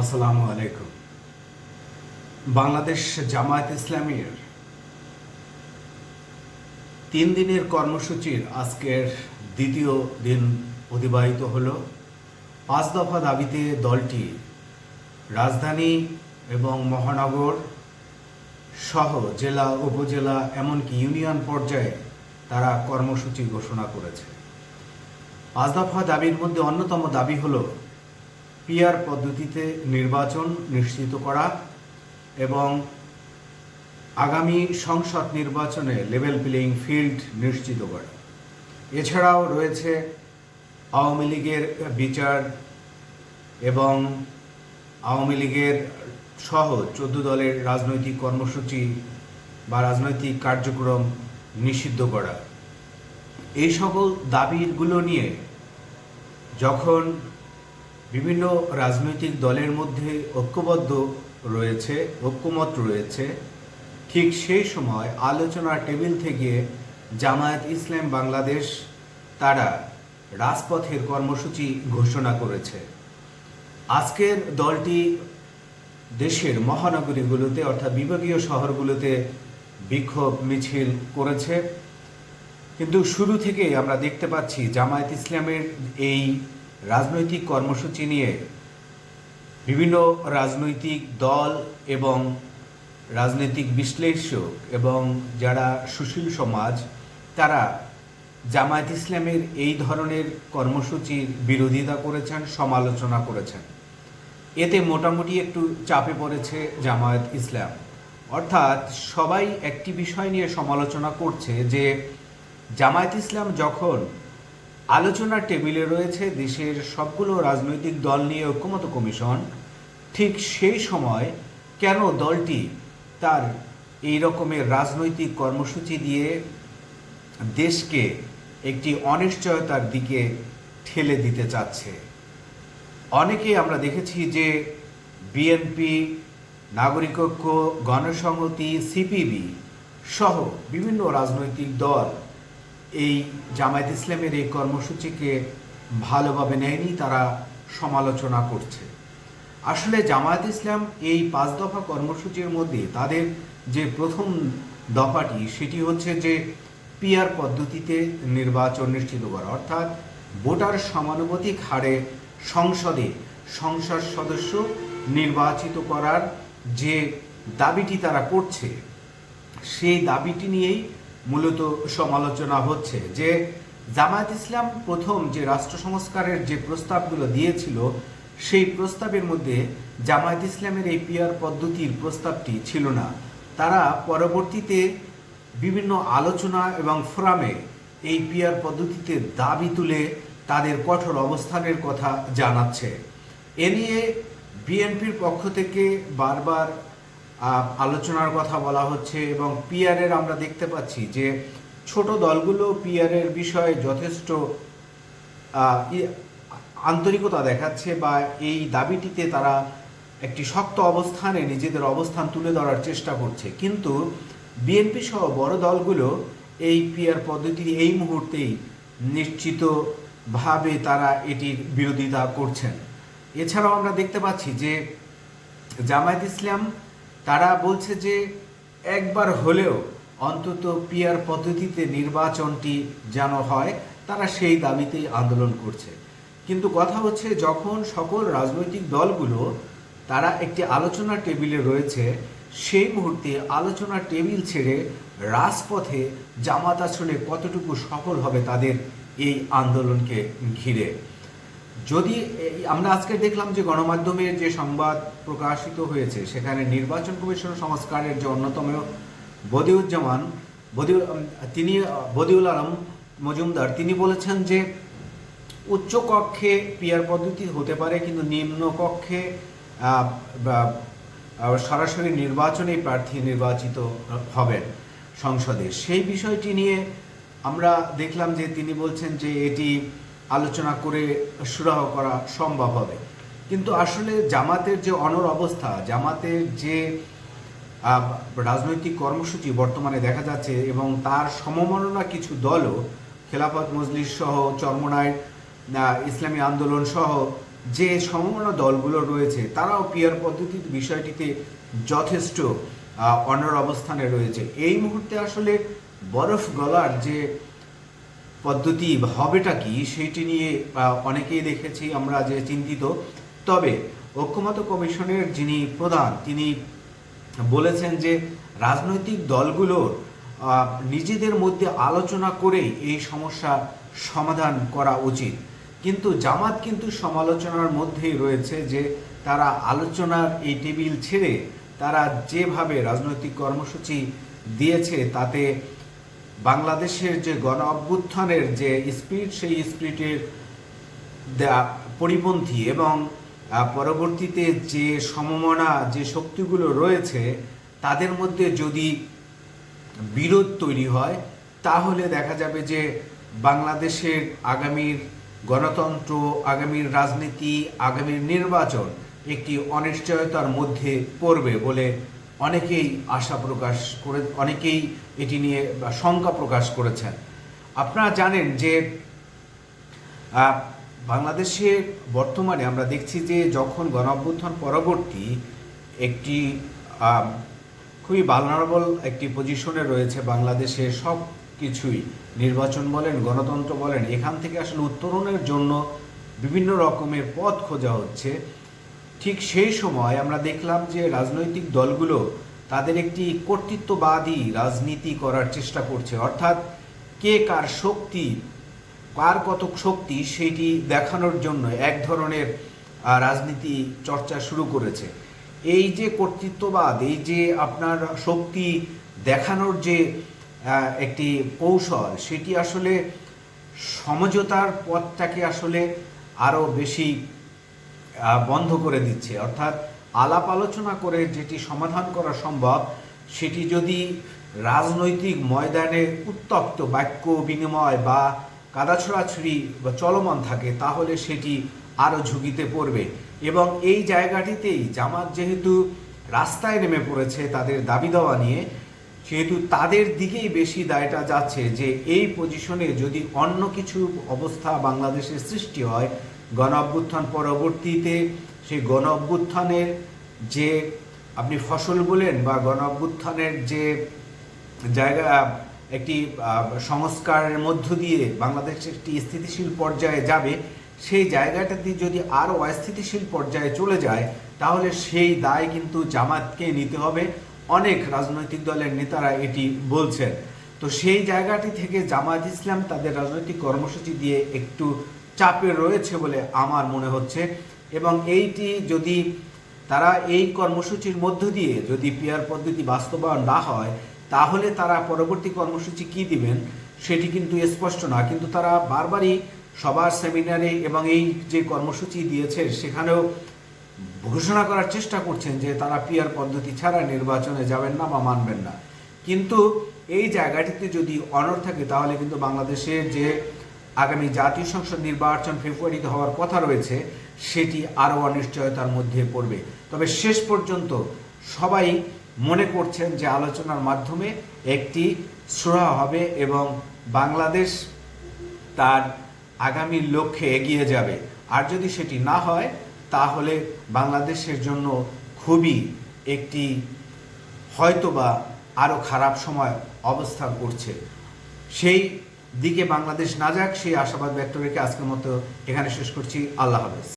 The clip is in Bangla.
আসসালামু আলাইকুম। বাংলাদেশ জামায়াত ইসলামীর তিন দিনের কর্মসূচির আজকের দ্বিতীয় দিন অতিবাহিত হল। পাঁচ দফা দাবিতে দলটি রাজধানী এবং মহানগর সহ জেলা, উপজেলা এমনকি ইউনিয়ন পর্যায়ে তারা কর্মসূচি ঘোষণা করেছে। পাঁচ দফা দাবির মধ্যে অন্যতম দাবি হলো পিআর পদ্ধতিতে নির্বাচন নিশ্চিত করা এবং আগামী সংসদ নির্বাচনে লেভেল প্লেইং ফিল্ড নিশ্চিত করা। এছাড়াও রয়েছে আওয়ামী লীগের বিচার এবং আওয়ামী লীগের সহ চোদ্দ দলের রাজনৈতিক কর্মসূচি বা রাজনৈতিক কার্যক্রম নিষিদ্ধ করা। এই সকল দাবিগুলো নিয়ে যখন বিভিন্ন রাজনৈতিক দলের মধ্যে ঐক্যবদ্ধ রয়েছে, ঐক্যমত রয়েছে। ঠিক সেই সময় আলোচনার টেবিল থেকে জামায়াত ইসলাম বাংলাদেশ তারা রাজপথের কর্মসূচি ঘোষণা করেছে। আজকের দলটি দেশের মহানগরীগুলোতে অর্থাৎ বিভাগীয় শহরগুলোতে বিক্ষোভ মিছিল করেছে। কিন্তু শুরু থেকেই আমরা দেখতে পাচ্ছি জামায়াত ইসলামের এই রাজনৈতিক কর্মসূচি নিয়ে বিভিন্ন রাজনৈতিক দল এবং রাজনৈতিক বিশ্লেষক এবং যারা সুশীল সমাজ, তারা জামায়াত ইসলামের এই ধরনের কর্মসূচির বিরোধিতা করেছেন, সমালোচনা করেছেন। এতে মোটামুটি একটু চাপে পড়েছে জামায়াত ইসলাম। অর্থাৎ সবাই একটি বিষয় নিয়ে সমালোচনা করছে যে, জামায়াত ইসলাম যখন আলোচনার টেবিলে রয়েছে দেশের সবগুলো রাজনৈতিক দল নিয়ে ঐক্যমত কমিশন। ঠিক সেই সময় কেন দলটি তার এই রকমের রাজনৈতিক কর্মসূচি দিয়ে দেশকে একটি অনিশ্চয়তার দিকে ঠেলে দিতে চাচ্ছে? অনেকে আমরা দেখেছি যে বিএনপি, নাগরিক ঐক্য, গণসংহতি, সিপিবি সহ বিভিন্ন রাজনৈতিক দল এই জামায়াত ইসলামের এই কর্মসূচিকে ভালোভাবে নেয়নি, তারা সমালোচনা করছে। আসলে জামায়াত ইসলাম এই পাঁচ দফা কর্মসূচির মধ্যে তাদের যে প্রথম দফাটি, সেটি হচ্ছে যে পিআর পদ্ধতিতে নির্বাচন নিশ্চিত করা। অর্থাৎ ভোটার সমানুপাতিক হারে সংসদে সংসদ সদস্য নির্বাচিত করার যে দাবিটি তারা করছে, সেই দাবিটি নিয়েই মূলত সমালোচনা হচ্ছে যে জামায়াত ইসলাম প্রথম যে রাষ্ট্র সংস্কারের যে প্রস্তাবগুলো দিয়েছিল, সেই প্রস্তাবের মধ্যে জামায়াত ইসলামের এই পিয়ার পদ্ধতির প্রস্তাবটি ছিল না। তারা পরবর্তীতে বিভিন্ন আলোচনা এবং ফোরামে এই পিয়ার পদ্ধতিতে দাবি তুলে তাদের কঠোর অবস্থানের কথা জানাচ্ছে। এ নিয়ে বিএনপির পক্ষ থেকে বারবার আলোচনার কথা বলা হচ্ছে এবং পিআরের আমরা দেখতে পাচ্ছি যে ছোট দলগুলো পিআরের বিষয়ে যথেষ্ট আন্তরিকতা দেখাচ্ছে বা এই দাবিটিতে তারা একটি শক্ত অবস্থানে নিজেদের অবস্থান তুলে ধরার চেষ্টা করছে। কিন্তু বিএনপি সহ বড় দলগুলো এই পিআর পদ্ধতি এই মুহূর্তেই নিশ্চিতভাবে তারা এটির বিরোধিতা করছেন। এছাড়াও আমরা দেখতে পাচ্ছি যে জামায়াত ইসলাম তারা বলছে যে একবার হলেও অন্তত পিয়ার পদ্ধতিতে নির্বাচনটি যেন হয়, তারা সেই দাবিতেই আন্দোলন করছে। কিন্তু কথা হচ্ছে, যখন সকল রাজনৈতিক দলগুলো, তারা একটি আলোচনা টেবিলে রয়েছে, সেই মুহূর্তে আলোচনা টেবিল ছেড়ে রাজপথে জামাত আসনে কতটুকু সফল হবে তাদের এই আন্দোলনকে ঘিরে। যদি আমরা আজকে দেখলাম যে গণমাধ্যমের যে সংবাদ প্রকাশিত হয়েছে, সেখানে নির্বাচন কমিশন সংস্কারের যে অন্যতম বদিউজ্জামান, বদিউ তিনি বদিউল আলম মজুমদার, তিনি বলেছেন যে উচ্চ কক্ষে পিয়ার পদ্ধতি হতে পারে, কিন্তু নিম্ন কক্ষে সরাসরি নির্বাচনেই প্রার্থী নির্বাচিত হবেন সংসদে। সেই বিষয়টি নিয়ে আমরা দেখলাম যে তিনি বলছেন যে এটি আলোচনা করে সুরাহ করা সম্ভব হবে। কিন্তু আসলে জামাতের যে অনর অবস্থা, জামাতের যে রাজনৈতিক কর্মসূচি বর্তমানে দেখা যাচ্ছে এবং তার সমমননা কিছু দলও, খেলাফত মজলিস সহ, চরমনায় ইসলামী আন্দোলন সহ, যে সমমনা দলগুলো রয়েছে, তারাও পিয়ার পদ্ধতির বিষয়টিতে যথেষ্ট অনড় অবস্থানে রয়েছে। এই মুহূর্তে আসলে বরফ গলার যে পদ্ধতি হবেটা কি সেইটি নিয়ে অনেকেই দেখেছি আমরা যে চিন্তিত। তবে ঐক্যমত কমিশনের যিনি প্রধান, তিনি বলেছেন যে রাজনৈতিক দলগুলোর নিজেদের মধ্যে আলোচনা করেই এই সমস্যা সমাধান করা উচিত। কিন্তু জামাত কিন্তু সমালোচনার মধ্যেই রয়েছে যে তারা আলোচনার এই টেবিল ছেড়ে তারা যেভাবে রাজনৈতিক কর্মসূচি দিয়েছে তাতে বাংলাদেশের যে গণ অভ্যুত্থানের যে স্পিরিট সেই স্পিরিটের পরিপন্থী এবং পরবর্তীতে যে সমমনা, যে শক্তিগুলো রয়েছে, তাদের মধ্যে যদি বিরোধ তৈরি হয়, তাহলে দেখা যাবে যে বাংলাদেশের আগামীর গণতন্ত্র, আগামীর রাজনীতি, আগামীর নির্বাচন একটি অনিশ্চয়তার মধ্যে পড়বে বলে অনেকেই আশা প্রকাশ করে, অনেকেই এটি নিয়ে শঙ্কা প্রকাশ করেছেন। আপনারা জানেন যে বাংলাদেশে বর্তমানে আমরা দেখছি যে যখন গণঅভ্যুত্থান পরবর্তী একটি খুবই ভালনারেবল একটি পজিশনে রয়েছে বাংলাদেশে, সব কিছুই নির্বাচন বলেন, গণতন্ত্র বলেন, এখান থেকে আসলে উত্তরণের জন্য বিভিন্ন রকমের পথ খোঁজা হচ্ছে। ঠিক সেই সময় আমরা দেখলাম যে রাজনৈতিক দলগুলো তাদের একটি কর্তৃত্ববাদী রাজনীতি করার চেষ্টা করছে। অর্থাৎ কে কার শক্তি, কার কত শক্তি সেটি দেখানোর জন্য এক ধরনের রাজনীতি চর্চা শুরু করেছে। এই যে কর্তৃত্ববাদ, এই যে আপনার শক্তি দেখানোর যে একটি কৌশল, সেটি আসলে সমঝোতার পথটাকে আসলে আরও বেশি বন্ধ করে দিচ্ছে। অর্থাৎ আলাপ আলোচনা করে যেটি সমাধান করা সম্ভব, সেটি যদি রাজনৈতিক ময়দানে উত্তপ্ত বাক্য বিনিময় বা কাদা ছোড়াছুড়ি বা চলমান থাকে, তাহলে সেটি আরও ঝুঁকিতে পড়বে। এবং এই জায়গাটিতেই জামাত যেহেতু রাস্তায় নেমে পড়েছে তাদের দাবি দেওয়া নিয়ে, সেহেতু তাদের দিকেই বেশি দায়টা যাচ্ছে যে এই পজিশনে যদি অন্য কিছু অবস্থা বাংলাদেশের সৃষ্টি হয় গণ অভ্যুত্থান পরবর্তীতে সেই গণ অভ্যুত্থানের যে আপনি ফসল বলেন বা গণ অভ্যুত্থানের যে জায়গা, একটি সংস্কারের মধ্য দিয়ে বাংলাদেশ একটি স্থিতিশীল পর্যায়ে যাবে, সেই জায়গাটাতে যদি আরও অস্থিতিশীল পর্যায়ে চলে যায়, তাহলে সেই দায় কিন্তু জামাতকে নিতে হবে। অনেক রাজনৈতিক দলের নেতারা এটি বলছেন। তো সেই জায়গাটি থেকে জামাত ইসলাম তাদের রাজনৈতিক কর্মসূচি দিয়ে একটু চাপে রয়েছে বলে আমার মনে হচ্ছে। এবং এইটি যদি তারা এই কর্মসূচির মধ্য দিয়ে যদি পিয়ার পদ্ধতি বাস্তবায়ন না হয়, তাহলে তারা পরবর্তী কর্মসূচি কি দিবেন সেটি কিন্তু স্পষ্ট না। কিন্তু তারা বারবারই সবার সেমিনারে এবং এই যে কর্মসূচি দিয়েছে, সেখানেও ঘোষণা করার চেষ্টা করছেন যে তারা পিয়ার পদ্ধতি ছাড়া নির্বাচনে যাবেন না বা মানবেন না। কিন্তু এই জায়গাটিতে যদি অনর থাকে, তাহলে কিন্তু বাংলাদেশের যে আগামী জাতীয় সংসদ নির্বাচন ফেব্রুয়ারিতে হওয়ার কথা রয়েছে, সেটি আরও অনিশ্চয়তার মধ্যে পড়বে। তবে শেষ পর্যন্ত সবাই মনে করছেন যে আলোচনার মাধ্যমে একটি সুরাহা হবে এবং বাংলাদেশ তার আগামী লক্ষ্যে এগিয়ে যাবে। আর যদি সেটি না হয়, তাহলে বাংলাদেশের জন্য খুবই একটি হয়তোবা আরও খারাপ সময় অবস্থান করছে। সেই দিকে বাংলাদেশ না যাক, সেই আশাবাদ ব্যক্ত রেখে আজকের মতো এখানে শেষ করছি। আল্লাহ হাফেজ।